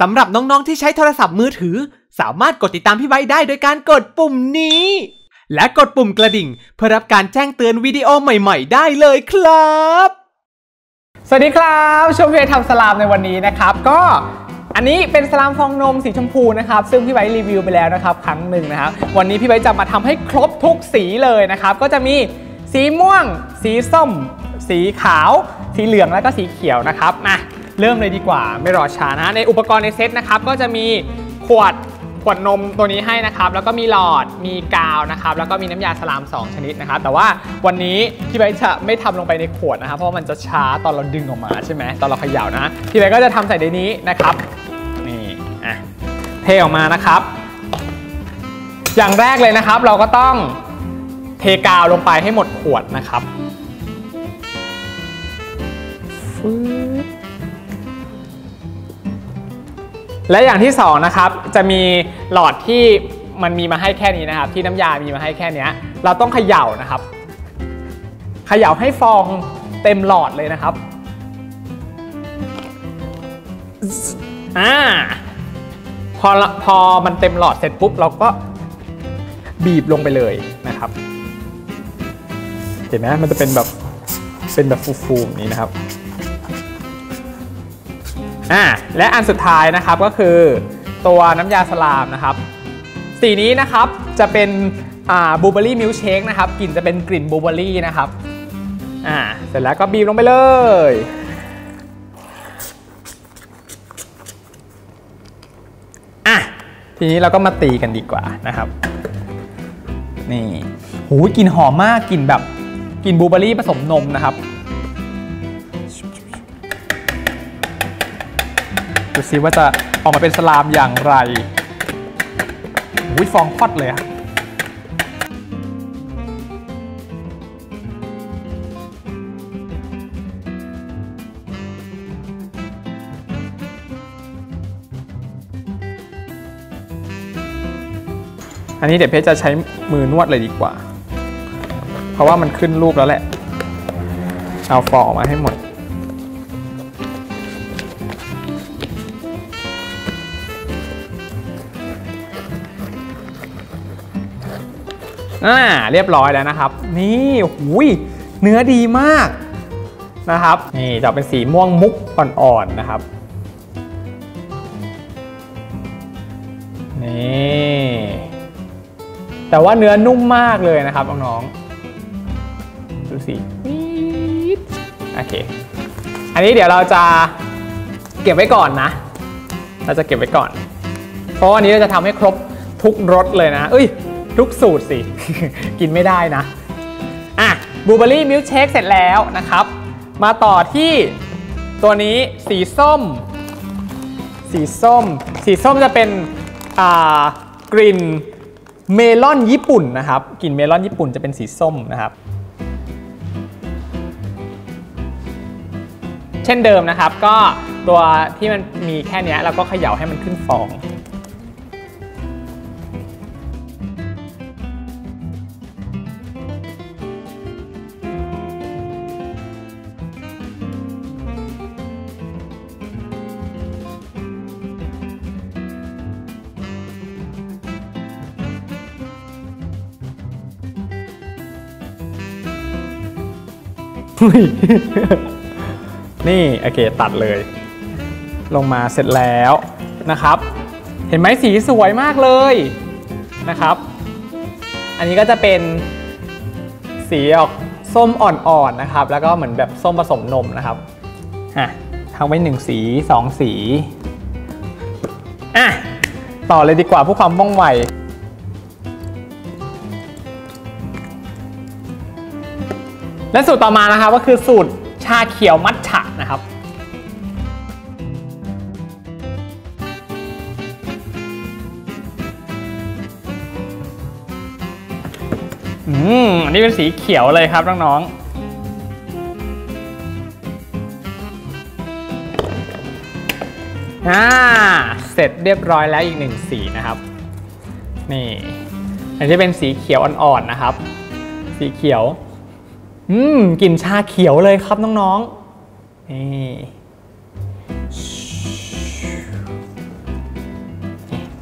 สำหรับน้องๆที่ใช้โทรศัพท์มือถือ สามารถกดติดตามพี่ไว้ได้โดยการกดปุ่มนี้ และกดปุ่มกระดิ่ง เพื่อรับการแจ้งเตือนวิดีโอใหม่ ๆ ได้เลยครับ สวัสดีครับช่วงพี่ไว้ทำสลามในวันนี้นะครับ ก็อันนี้เป็นสลามฟองนมสีชมพูนะครับ ซึ่งพี่ไว้รีวิวไปแล้วนะครับ ครั้งหนึ่งนะครับ วันนี้พี่ไว้จะมาทำให้ครบทุกสีเลยนะครับ ก็จะมีสีม่วง สีส้ม สีขาว สีเหลืองแล้วก็สีเขียวนะครับมา เริ่มเลยดีกว่าไม่รอช้านะในอุปกรณ์ในเซตนะครับก็จะมีขวดขวดนมตัวนี้ให้นะครับ แล้วก็มีหลอดมีกาวนะครับ แล้วก็มีน้ำยาสลาม 2 ชนิดนะครับ แต่ว่าวันนี้พี่ไบทจะไม่ทำลงไปในขวดนะครับ เพราะว่ามันจะช้าตอนเราดึงออกมาใช่ไหมตอนเราเขย่านะพี่ไบทก็จะทำใส่ในนี้นะครับนี่อะเทออกมานะครับ อย่างแรกเลยนะครับ เราก็ต้องเทกาวลงไปให้หมดขวดนะครับ และอย่างที่สองนะครับจะมีหลอดที่มันมีมาให้แค่นี้นะครับ ที่น้ำยามีมาให้แค่นี้เราต้องเขย่านะครับ เขย่าให้ฟองเต็มหลอดเลยนะครับอ่าพอพอมันเต็มหลอดเสร็จปุ๊บเราก็บีบลงไปเลยนะครับ เห็นไหมมันจะเป็นแบบเป็นแบบฟูๆอย่างนี้นะครับ อ่าและอันสุดท้ายนะครับก็คือตัวน้ำยาสลามนะครับสีนี้นะครับจะเป็นอ่าบลูเบอรี่มิลเชคนะครับกลิ่นจะเป็นกลิ่นบลูเบอรี่นะครับอ่าเสร็จแล้วก็บีบลงไปเลยอะทีนี้เราก็มาตีกันดีกว่านะครับ นี่หูกลิ่นหอมมากกลิ่นแบบกลิ่นบลูเบอรี่ผสมนมนะครับ ดูซิว่าจะออกมาเป็นสลามอย่างไรอุ้ยฟองพอดเลยอะอันนี้เดี๋ยวเพชรจะใช้มือนวดเลยดีกว่า เพราะว่ามันขึ้นรูปแล้วแหละ เอาฟองออกมาให้หมด อ่าเรียบร้อยแล้วนะครับ นี่หุยเนื้อดีมากนะครับ นี่จะเป็นสีม่วงมุกอ่อนๆนะครับ นี่ แต่ว่าเนื้อนุ่มมากเลยนะครับน้องๆดูสิโอเค อันนี้เดี๋ยวเราจะเก็บไว้ก่อนนะ เราจะเก็บไว้ก่อน เพราะวันนี้เราจะทำให้ครบทุกรสเลยนะ เอ้ย ทุกสูตรสิ กินไม่ได้นะ อะบลูเบอรี่มิลค์เชคเสร็จแล้วนะครับ มาต่อที่ตัวนี้สีส้ม สีส้ม สีส้มจะเป็นอ่ากลิ่นเมลอนญี่ปุ่นนะครับ กลิ่นเมลอนญี่ปุ่นจะเป็นสีส้มนะครับ เช่นเดิมนะครับก็ตัวที่มันมีแค่นี้เราก็เขย่าให้มันขึ้นฟอง นี่โอเคตัดเลย ลงมาเสร็จแล้วนะครับ เห็นไหมสีสวยมากเลยนะครับ อันนี้ก็จะเป็นสีออกส้มอ่อนๆนะครับ แล้วก็เหมือนแบบส้มผสมนมนะครับอะทำไว้หนึ่งสีสองสีอะต่อเลยดีกว่าเพื่อความว่องไว และสูตรต่อมานะครับก็คือสูตรชาเขียวมัทฉะนะครับ อืม อันนี้เป็นสีเขียวเลยครับน้องๆอ่าเสร็จเรียบร้อยแล้วอีกหนึ่งสีนะครับ นี่ อันนี้เป็นสีเขียวอ่อนๆนะครับ สีเขียว อืมกลิ่นชาเขียวเลยครับน้องๆนี่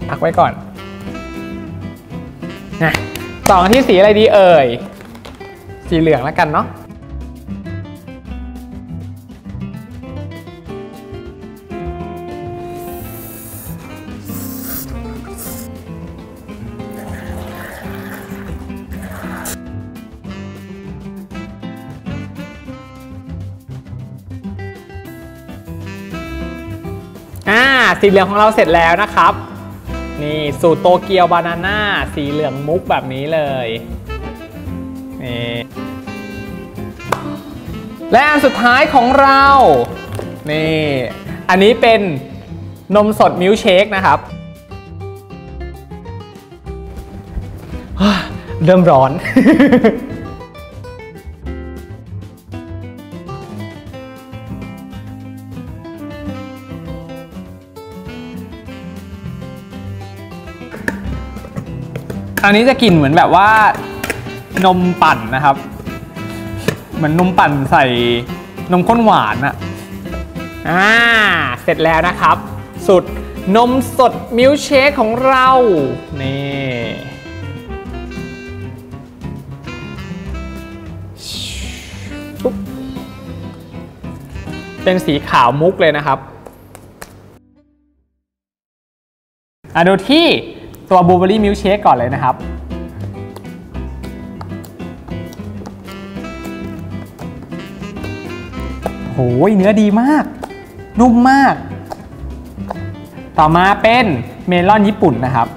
พักไว้ก่อนนะต่อที่สีอะไรดีเอ่ย สีเหลืองแล้วกันเนาะ สีเหลืองของเราเสร็จแล้วนะครับ นี่สูตรโตเกียวบานาน่าสีเหลืองมุกแบบนี้เลยนี่และอันสุดท้ายของเรา นี่ อันนี้เป็นนมสดมิลค์เชคนะครับ เริ่มร้อน อันนี้จะกลิ่นเหมือนแบบว่านมปั่นนะครับ เหมือนนมปั่นใส่นมข้นหวานอะอ่า เสร็จแล้วนะครับ สุดนมสดมิลค์เชคของเรา นี่ปุ๊บเป็นสีขาวมุกเลยนะครับ อะดูที่ ตัวบลูเบอรี่มิลค์เชคก่อนเลยนะครับ โหยเนื้อดีมาก นุ่มมาก ต่อมาเป็นเมลอนญี่ปุ่นนะครับ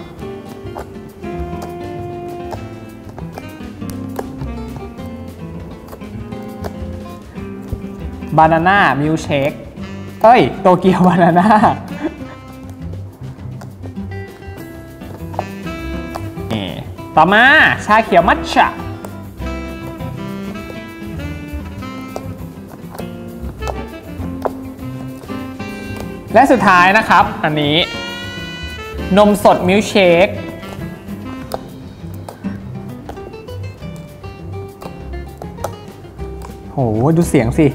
บานาน่ามิลเชคเอ้ย โตเกียวบานาน่า ต่อมาชาเขียวมัทฉะและสุดท้ายนะครับ อันนี้ นมสดมิลค์เชคโหดูเสียงสิ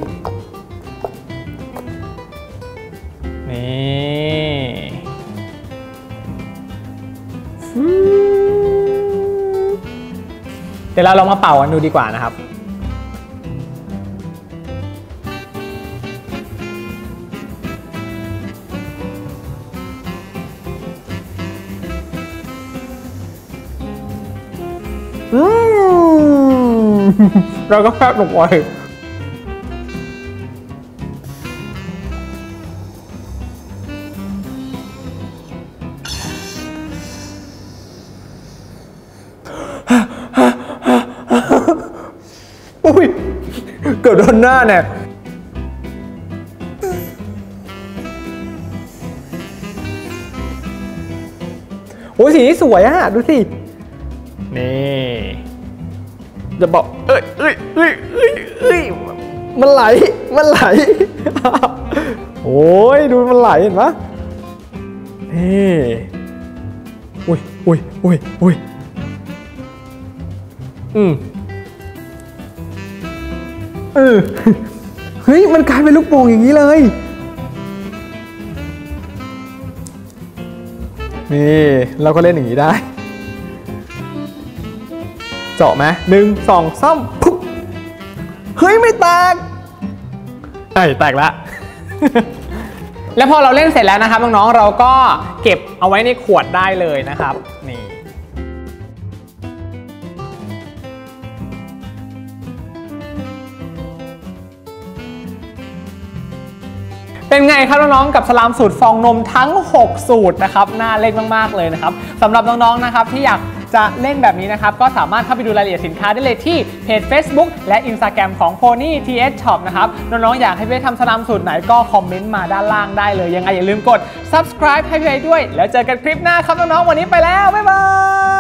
เดี๋ยวเราลองมาเป่ากันดูดีกว่านะครับอืมเราก็แฟบลงไป หน้าเนี่ยโอ้ยสีนี้สวยอะดูสิ นี่จะบอก เอ้ยเอ้ยเอ้ยเอ้ยเอ้ยมันไหล มันไหล โอ้ยดูมันไหลเห็นปะนี่อุ้ยอุ้ยอุ้ยอุ้ยอืม เออเฮ้ยมันกลายเป็นลูกโป่งอย่างนี้เลย นี่เราก็เล่นอย่างนี้ได้ เจาะไหมหนึ่งสองสามปุ๊บเฮ้ยไม่แตกเอ้ยแตกละแล้วพอเราเล่นเสร็จแล้วนะครับน้องๆเราก็เก็บเอาไว้ในขวดได้เลยนะครับ นี่ เป็นไงครับน้องๆกับสลามสูตรฟองนมทั้ง 6 สูตรนะครับน่าเล่นมากๆเลยนะครับสำหรับน้องๆนะครับที่อยากจะเล่นแบบนี้นะครับ ก็สามารถเข้าไปดูรายละเอียดสินค้าได้เลยที่เพจ Facebook และ Instagram ของ Pony TH Shop นะครับ น้อง ๆ อยากให้พี่ทำสลามสูตรไหนก็คอมเมนต์มาด้านล่างได้เลย ยังไงอย่าลืมกด subscribe ให้พี่ด้วย แล้วเจอกันคลิปหน้าครับ น้อง ๆ วันนี้ไปแล้ว บ๊ายบาย